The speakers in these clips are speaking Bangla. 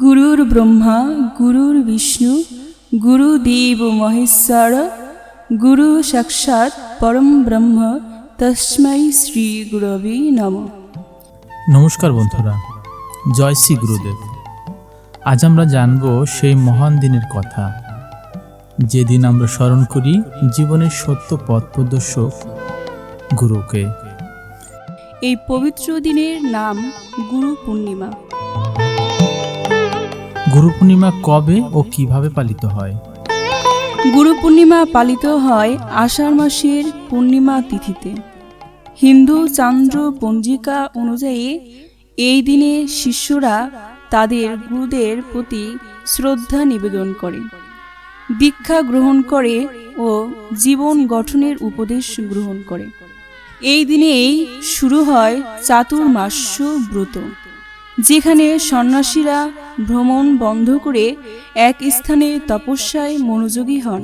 গুরুর ব্রহ্মা গুরুর বিষ্ণু গুরুদেব মহেশ্বর গুরু সাক্ষাৎ পরম ব্রহ্ম তস্मै শ্রী গুরবে নম। নমস্কার বন্ধুরা জয় শ্রী গুরুদেব। আজ আমরা জানব সেই মহান দিনের কথা। যেদিন আমরা স্মরণ করি জীবনের সত্য পথ প্রদর্শক গুরুকে। এই পবিত্র দিনের নাম গুরু পূর্ণিমা। গুরু পূর্ণিমা কবে ও কীভাবে পালিত হয়? গুরু পূর্ণিমা পালিত হয় আষাঢ় মাসের পূর্ণিমা তিথিতে। হিন্দু চান্দ্র পঞ্জিকা অনুযায়ী এই দিনে শিষ্যরা তাদের গুরুদের প্রতি শ্রদ্ধা নিবেদন করে, দীক্ষা গ্রহণ করে ও জীবন গঠনের উপদেশ গ্রহণ করে। এই দিনেই শুরু হয় চাতুর্মাস্য ব্রত, যেখানে সন্ন্যাসীরা ভ্রমণ বন্ধ করে এক স্থানে তপস্যায় মনোযোগী হন।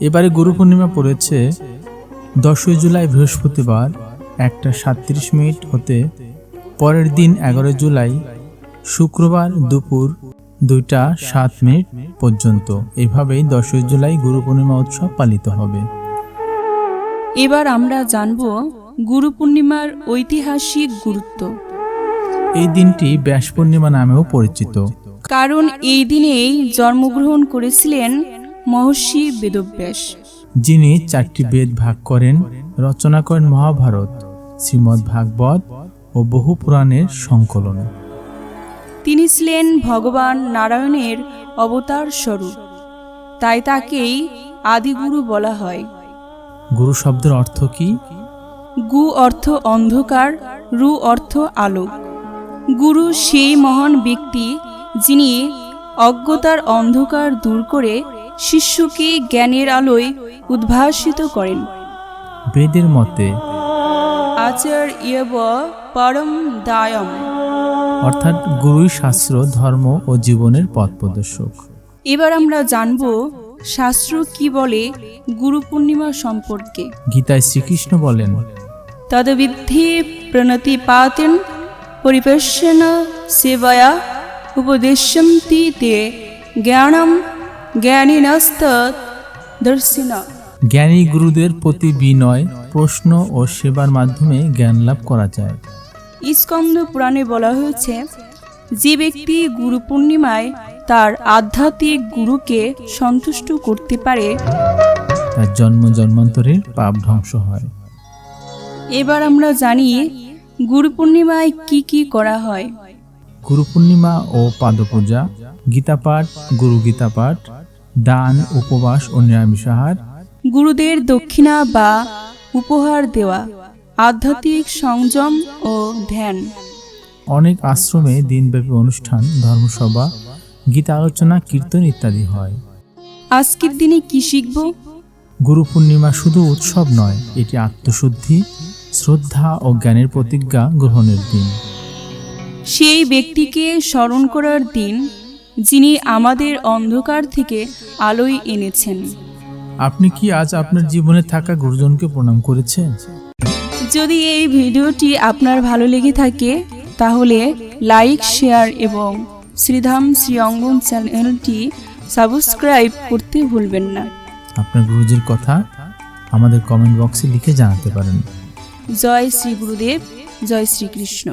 এবারে গুরু পূর্ণিমা পড়েছে দশই জুলাই বৃহস্পতিবার একটা সাতত্রিশ মিনিট হতে। পরের দিন এগারো জুলাই শুক্রবার দুপুর দুইটা সাত মিনিট পর্যন্ত। এভাবেই দশই জুলাই গুরু পূর্ণিমা উৎসব পালিত হবে। এবার আমরা জানব গুরু পূর্ণিমার ঐতিহাসিক গুরুত্ব। এই দিনটি ব্যাস পূর্ণিমা নামেও পরিচিত। কারণ এই দিনেই জন্মগ্রহণ করেছিলেন মহর্ষি বেদব্যাস। যিনি চারটি বেদ ভাগ করেন রচনা করেন মহাভারত শ্রীমদ্ ভাগবত ও বহু পুরাণের সংকলন। তিনি ছিলেন ভগবান নারায়ণের অবতার স্বরূপ। তাই তাকেই আদিগুরু বলা হয়। গুরু শব্দের অর্থ কি? গু অর্থ অন্ধকার রু অর্থ আলো গুরু সেই মহান ব্যক্তি যিনি অজ্ঞতার অন্ধকার দূর করে শিষ্যকে জ্ঞানের আলোয় উদ্ভাসিত করেন। বেদের মতে আচার্যব পরম দায়ম। অর্থাৎ গুরুই শাস্ত্র ধর্ম ও জীবনের পথ প্রদর্শক। এবার আমরা জানব শাস্ত্র কি বলে গুরু পূর্ণিমা সম্পর্কে। গীতায় শ্রীকৃষ্ণ বলেন তদবিদ্ধি প্রণতিপাতেন পরিপশ্যন সেবয়া উপদেশ্যন্তি তে জ্ঞানম জ্ঞানীনস্ত দর্শিনা। জ্ঞানী গুরুদের প্রতি বিনয় প্রশ্ন ও সেবার মাধ্যমে জ্ঞান লাভ করা যায়। স্কন্দ পুরাণে বলা হয়েছে যে ব্যক্তি গুরু পূর্ণিমায় তার আধ্যাত্মিক গুরুকে সন্তুষ্ট করতে পারে তার জন্ম জন্মান্তরের পাপ ধ্বংস হয়। এবার আমরা জানি গুরু পূর্ণিমায় কি কি করা হয়? গুরু পূর্ণিমা ও পাদপূজা গীতা পাঠ গুরু গীতা পাঠ দান উপবাস ও নিরামিষাহার। গুরুদের দক্ষিণা বা উপহার দেওয়া আধ্যাত্মিক সংযম ও ধ্যান। অনেক আশ্রমে দিনব্যাপী অনুষ্ঠান ধর্মসভা গীতা আলোচনা কীর্তন ইত্যাদি হয়। আজকের দিনে কি শিখব? গুরু পূর্ণিমা শুধু উৎসব নয় এটি আত্মশুদ্ধি শ্রদ্ধা ও জ্ঞানের প্রতিজ্ঞা গ্রহণের দিন। সেই ব্যক্তিকে স্মরণ করার দিন যিনি আমাদের অন্ধকার থেকে আলোয় এনেছেন। আপনি কি আজ আপনার জীবনে থাকা গুরুজনকে প্রণাম করেছেন? যদি এই ভিডিওটি আপনার ভালো লেগে থাকে তাহলে লাইক শেয়ার এবং শ্রীধাম শ্রী অঙ্গন চ্যানেলটি সাবস্ক্রাইব করতে ভুলবেন না। আপনার গুরুজির কথা আমাদের কমেন্ট বক্সে লিখে জানাতে পারেন। জয় শ্রী গুরুদেব জয় শ্রীকৃষ্ণ